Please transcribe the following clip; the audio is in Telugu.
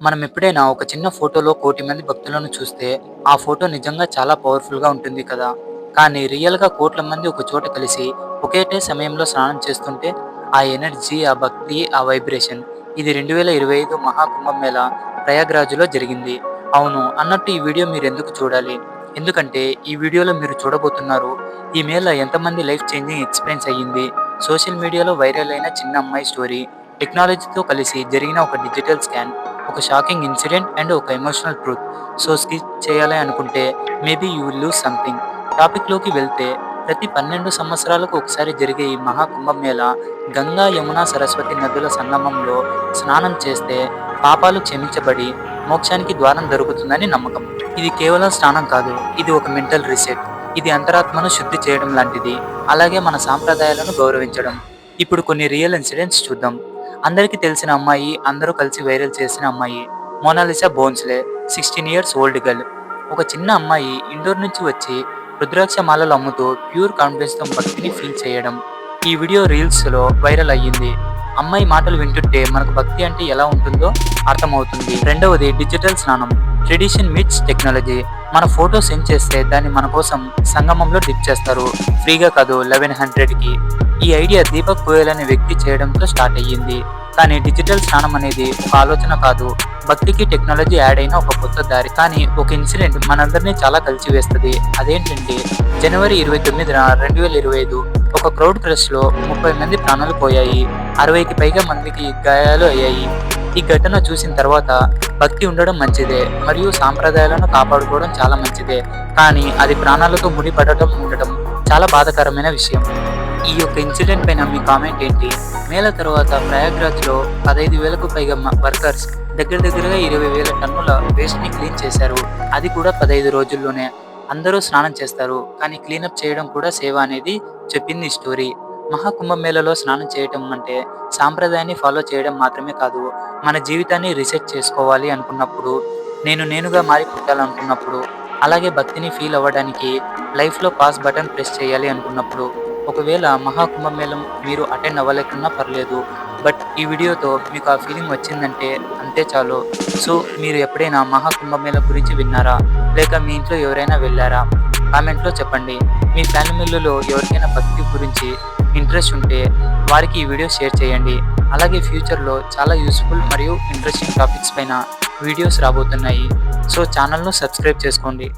మనం ఎప్పుడైనా ఒక చిన్న ఫోటోలో కోటి మంది భక్తులను చూస్తే ఆ ఫోటో నిజంగా చాలా పవర్ఫుల్గా ఉంటుంది కదా. కానీ రియల్గా కోట్ల మంది ఒక చోట కలిసి ఒకేటే సమయంలో స్నానం చేస్తుంటే ఆ ఎనర్జీ ఆ భక్తి ఆ వైబ్రేషన్ ఇది రెండు వేల ఇరవై ఐదు మహాకుంభమేళ ప్రయాగ్రాజులో జరిగింది. అవును అన్నట్టు ఈ వీడియో మీరు ఎందుకు చూడాలి? ఎందుకంటే ఈ వీడియోలో మీరు చూడబోతున్నారు ఈ మేళ ఎంతమంది లైఫ్ చేంజింగ్ ఎక్స్పీరియన్స్ అయ్యింది. సోషల్ మీడియాలో వైరల్ అయిన చిన్న అమ్మాయి స్టోరీ టెక్నాలజీతో కలిసి జరిగిన ఒక డిజిటల్ స్కాన్ ఒక షాకింగ్ ఇన్సిడెంట్ అండ్ ఒక ఎమోషనల్ ట్రూత్ సో స్కిప్ చేయాలి అనుకుంటే maybe you will lose something టాపిక్లోకి వెళ్తే ప్రతి పన్నెండు సంవత్సరాలకు ఒకసారి జరిగే ఈ మహాకుంభమేళ గంగా యమున సరస్వతి నదుల సంగమంలో స్నానం చేస్తే పాపాలు క్షమించబడి మోక్షానికి ద్వారం దొరుకుతుందని నమ్మకం. ఇది కేవలం స్నానం కాదు ఇది ఒక మెంటల్ రీసెట్ ఇది అంతరాత్మను శుద్ధి చేయడం లాంటిది. అలాగే మన సాంప్రదాయాలను గౌరవించడం. ఇప్పుడు కొన్ని రియల్ ఇన్సిడెంట్స్ చూద్దాం. అందరికీ తెలిసిన అమ్మాయి అందరూ కలిసి వైరల్ చేసిన అమ్మాయి Monalisa Bhonsle sixteen years old girl ఒక చిన్న అమ్మాయి ఇండోర్ నుంచి వచ్చి రుద్రాక్ష మాలలు అమ్ముతూ ప్యూర్ కాన్ఫిడెన్స్తో భక్తిని ఫీల్ చేయడం. ఈ వీడియో రీల్స్లో వైరల్ అయ్యింది. అమ్మాయి మాటలు వింటుంటే మనకు భక్తి అంటే ఎలా ఉంటుందో అర్థమవుతుంది. రెండవది డిజిటల్ స్నానం. ట్రెడిషన్ మిట్స్ టెక్నాలజీ మన ఫోటో సెండ్ చేస్తే దాన్ని మన కోసం సంగమంలో డిప్ చేస్తారు. ఫ్రీగా కాదు లెవెన్ హండ్రెడ్కి ఈ ఐడియా దీపక్ గోయల్ అనే వ్యక్తి చేయడంతో స్టార్ట్ అయ్యింది. కానీ డిజిటల్ స్నానం అనేది ఒక ఆలోచన కాదు. భక్తికి టెక్నాలజీ యాడ్ అయిన ఒక కొత్త దారి. కానీ ఒక ఇన్సిడెంట్ మనందరినీ చాలా కలిసి వేస్తుంది అదేంటంటే జనవరి ఇరవై తొమ్మిదిన రెండు వేల ఇరవై ఐదు ఒక క్రౌడ్ క్రష్లో ముప్పై మంది ప్రాణాలు పోయాయి. అరవైకి పైగా మందికి గాయాలు అయ్యాయి. ఈ ఘటన చూసిన తర్వాత భక్తి ఉండడం మంచిదే. మరియు సాంప్రదాయాలను కాపాడుకోవడం చాలా మంచిదే. కానీ అది ప్రాణాలతో ముడిపడటం ఉండటం చాలా బాధాకరమైన విషయం. ఈ యొక్క ఇన్సిడెంట్ పైన మీ కామెంట్ ఏంటి? మేళ తర్వాత ప్రయాగ్రాజ్లో పదహైదు వేలకు పైగా వర్కర్స్ దగ్గర దగ్గరగా ఇరవై వేల టన్నుల వేస్ట్ని క్లీన్ చేశారు. అది కూడా పదహైదు రోజుల్లోనే. అందరూ స్నానం చేస్తారు. కానీ క్లీనప్ చేయడం కూడా సేవ అనేది చెప్పింది స్టోరీ స్టోరీ మహాకుంభమేళలో స్నానం చేయటం అంటే సాంప్రదాయాన్ని ఫాలో చేయడం మాత్రమే కాదు మన జీవితాన్ని రీసెట్ చేసుకోవాలి అనుకున్నప్పుడు నేను నేనుగా మారి పుట్టాలనుకున్నప్పుడు అలాగే భక్తిని ఫీల్ అవ్వడానికి లైఫ్లో పాస్ బటన్ ప్రెస్ చేయాలి అనుకున్నప్పుడు ఒకవేళ మహాకుంభమేళం మీరు అటెండ్ అవ్వలేకున్నా పర్లేదు బట్ ఈ వీడియోతో మీకు ఆ ఫీలింగ్ వచ్చిందంటే అంతే చాలు. సో మీరు ఎప్పుడైనా మహాకుంభమేళం గురించి విన్నారా? లేక మీ ఇంట్లో ఎవరైనా వెళ్ళారా? కామెంట్లో చెప్పండి. మీ ఫ్యామిలీలో ఎవరికైనా భక్తి గురించి ఇంట్రెస్ట్ ఉంటే వారికి ఈ వీడియో షేర్ చేయండి. అలాగే ఫ్యూచర్లో చాలా యూస్ఫుల్ మరియు ఇంట్రెస్టింగ్ టాపిక్స్ పైన వీడియోస్ రాబోతున్నాయి. సో ఛానల్ను సబ్స్క్రైబ్ చేసుకోండి.